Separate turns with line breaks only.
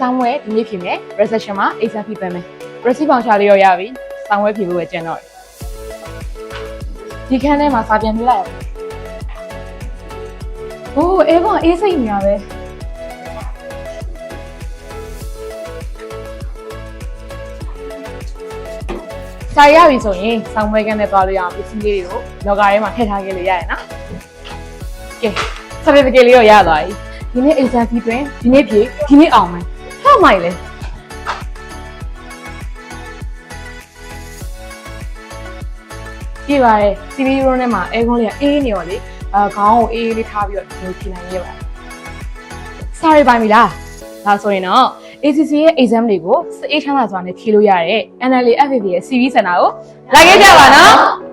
ဆောင်းဝဲဒီနေ့ဖြစ်မယ် reception မှာ exam ဖြေပေးမယ် receipt ပေါင်ချလေးရောရပြီဆောင်းဝဲဖြေဖို့ပဲကျန်တော့တယ်ဒီခန်းထဲမှာစာပြန်ပြလိုက်ရအောင်โอ้အေးကွန်အေးစိတ်နေရပဲစာရပြီဆိုရင်ဆောင်းဝဲကန်းနဲ့သွားလို့ရအောင်ပစ္စည်းလေးတွေကိုလော်ဂါထဲမှာထည့်ထားခဲ့လို့ရရနော်ကဲ certificate လေးရောရသွားပြီ ဒီနေ့ exam fee တွင်ဒီနေ့ဖြေဒီနေ့အောင်မယ်ဟုတ်မိုင်လေပြပါရဲ့ CV ရိုးနဲ့မှာအဲကွန်လေးကအေးနေရောလေအာခေါင်းကိုအေးလေးထားပြီးတော့ဒီလိုဖြေနိုင်ရပါတယ်စာရပိုင်ပြီလားဒါဆိုရင်တော့ ACC ရဲ့ exam တွေကိုစအေးချမ်းသာစွာနဲ့ဖြေလို့ရတဲ့ NLA FVB ရဲ့ CV Center ကိုလာခဲ့ကြပါနော်